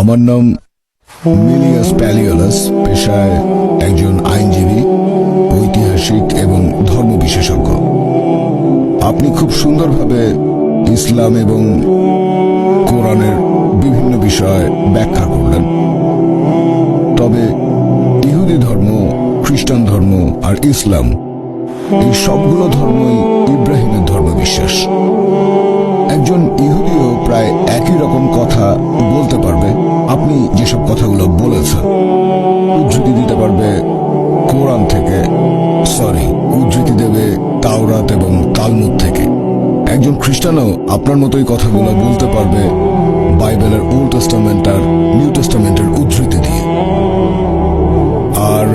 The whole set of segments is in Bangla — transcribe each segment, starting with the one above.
আমার নাম মিলিয়াস প্যালিওলাস, পেশায় একজন আইনজীবী, ঐতিহাসিক এবং ধর্ম বিশেষজ্ঞ। আপনি খুব সুন্দরভাবে ইসলাম এবং কোরআনের বিভিন্ন বিষয় ব্যাখ্যা করলেন। তবে ইহুদি ধর্ম, খ্রিস্টান ধর্ম আর ইসলাম, এই সবগুলো ধর্মই ইব্রাহিমের ধর্ম বিশ্বাস একজন ইহুদিও প্রায় একই রকম কথা কথাগুলো বলেছেন উদ্ধৃতি দিতে পারবে কোরআন থেকে সরি উদ্ধৃতি দেবে তাওরাত এবং তালমুদ থেকে। একজন খ্রিস্টানও আপনার মতোই কথাগুলো বলতে পারবে বাইবেলের ওল্ড টেস্টামেন্ট আর নিউ টেস্টামেন্টের উদ্ধৃতি দিয়ে। আর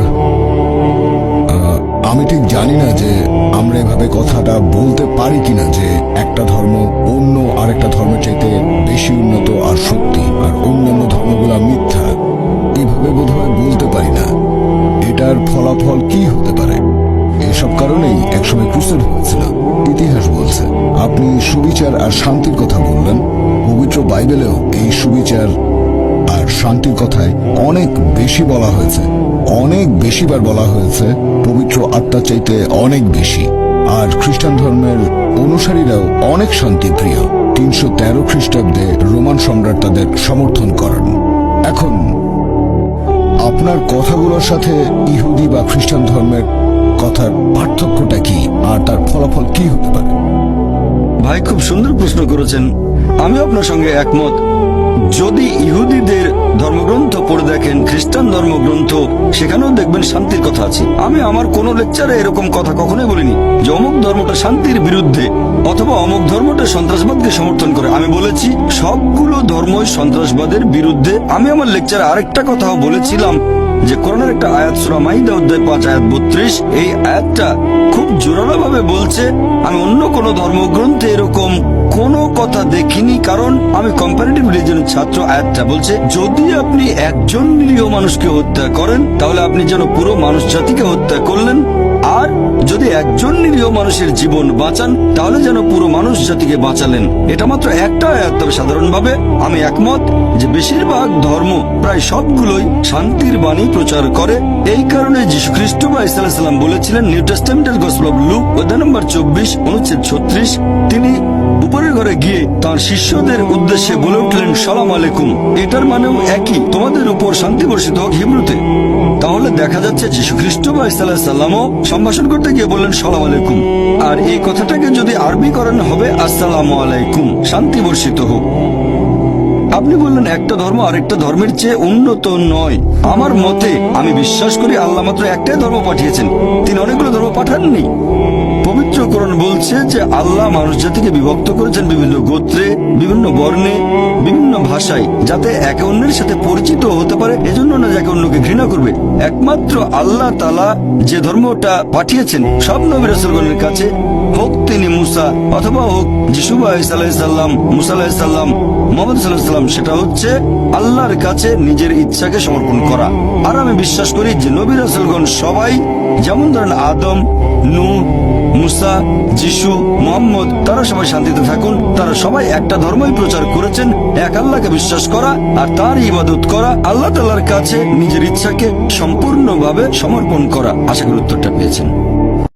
আমি ঠিক জানি না যে আমরা এভাবে কথাটা বলতে পারি কিনা যে একটা ধর্ম অন্য আরেকটা ধর্মের চাইতে ফলাফল কি হতে পারে? এসব কারণেই একসময় ক্রুসেড হয়েছিল। ইতিহাস বলছে, আপনি সুবিচার আর শান্তির কথা বললেন। পবিত্র বাইবেলেও এই সুবিচার আর শান্তির কথায় অনেক বেশি বলা হয়েছে। অনেক বেশিবার বলা হয়েছে, পবিত্র আত্মা চাইতে অনেক বেশি। আর খ্রিস্টান ধর্মের অনুসারীরাও অনেক শান্তিপ্রিয়। তিনশো তেরো খ্রিস্টাব্দে রোমান সম্রাট তাদের সমর্থন করেন। আপনার কথাগুলোর সাথে ইহুদি বা খ্রিস্টান ধর্মের কথার পার্থক্যটা কি? আর তার ফলাফল কি হতে পারে? ভাই, খুব সুন্দর প্রশ্ন করেছেন। আমি আপনার সঙ্গে একমত। যদি ইহুদিদের ধর্মগ্রন্থ পড়ে দেখেন, খ্রিস্টান ধর্মগ্রন্থ, সেখানেও দেখবেন শান্তির কথা আছে। আমি আমার কোন লেকচারে এরকম কথা কখনোই বলিনি। যে অমুক ধর্মটা শান্তির বিরুদ্ধে, অথবা অমুক ধর্মটা সন্ত্রাসবাদকে সমর্থন করে। আমি বলেছি, সবগুলো ধর্মই সন্ত্রাসবাদের বিরুদ্ধে। আমি আমার লেকচারে আরেকটা কথাও বলেছিলাম, যে করোনার একটা আয়াত, সুরা মাইদা অধ্যায় পাঁচ, আয়াত বত্রিশ, এই আয়াতটা খুব জোরালো ভাবে বলছে, আমি অন্য কোন ধর্মগ্রন্থে এরকম কোনো কথা দেখিনি, কারণ আমি কম্পারেটিভ রিলিজনের ছাত্র। আয়াতটা বলছে, যদি আপনি একজন নিরীহ মানুষকে হত্যা করেন, তাহলে আপনি যেন পুরো মানুষ জাতিকে হত্যা করলেন। আর যদি একজন নিরীহ মানুষের জীবন বাঁচান, তাহলে যেন পুরো মানুষ জাতিকে বাঁচালেন। এটা মাত্র একটা আয়াত, তবে সাধারণভাবে আমি একমত যে বেশিরভাগ ধর্ম প্রায় সবগুলোই শান্তির বাণী প্রচার করে। এই কারণে যীশু খ্রিস্ট বা ইসলাম বলেছিলেন, নিউ টেস্টামেন্টের গসপেল অফ লুক, অধ্যায় নম্বর চব্বিশ, অনুচ্ছেদ ছত্রিশ। তিনি উপরের ঘরে গিয়ে তার শিষ্যদের উদ্দেশ্যে বলে উঠলেন, সালাম আলাইকুম। এটার মানেও একই, তোমাদের উপর শান্তি বর্ষিত হোক হিব্রুতে। তাহলে দেখা যাচ্ছে যীশু খ্রিস্ট বা ইসাল্লামও সম্ভাষণ করতে গিয়ে বললেন, সালাম আলাইকুম। আর এই কথাটাকে যদি আরবি করেন হবে, আসসালামু আলাইকুম। শান্তি বর্ষিত হোক। আপনি বললেন, একটা ধর্ম আরেকটা ধর্মের চেয়ে উন্নত নয়। আমার মতে, আমি বিশ্বাস করি আল্লাহ মাত্র একটাই ধর্ম পাঠিয়েছেন। তিনি অনেকগুলো ধর্ম পাঠাননি। পবিত্র কোরআন বলছে যে, আল্লাহ মানুষ জাতিকে বিভক্ত করেছেন বিভিন্ন গোত্রে, বিভিন্ন বর্ণে, বিভিন্ন ভাষায়, যাতে একে অন্যের সাথে পরিচিত হতে পারে। এজন্য না যাকে অন্যকে ঘৃণা করবে। একমাত্র আল্লাহ তালা যে ধর্মটা পাঠিয়েছেন, সব নবী রাসূলগণের কাছে, হোক তিনি মুসা অথবা হোক আলাইসাল্লাম মোহাম্মদ সাল্লাহাম সেটা হচ্ছে আল্লাহর কাছে নিজের ইচ্ছাকে সমর্পণ করা। আর আমি বিশ্বাস করি যে নবী রাসুলগণ সবাই, যেমন ধরেন আদম নূ মুসা, যিশু, মোহাম্মদ, তারা সবাই শান্তিতে থাকুন। তারা সবাই একটা ধর্মই প্রচার করেছেন। এক আল্লাহকে বিশ্বাস করা আর তার ইবাদত করা, আল্লাহ তাল্লাহার কাছে নিজের ইচ্ছাকে সম্পূর্ণভাবে সমর্পণ করা। আশা করি উত্তরটা পেয়েছেন।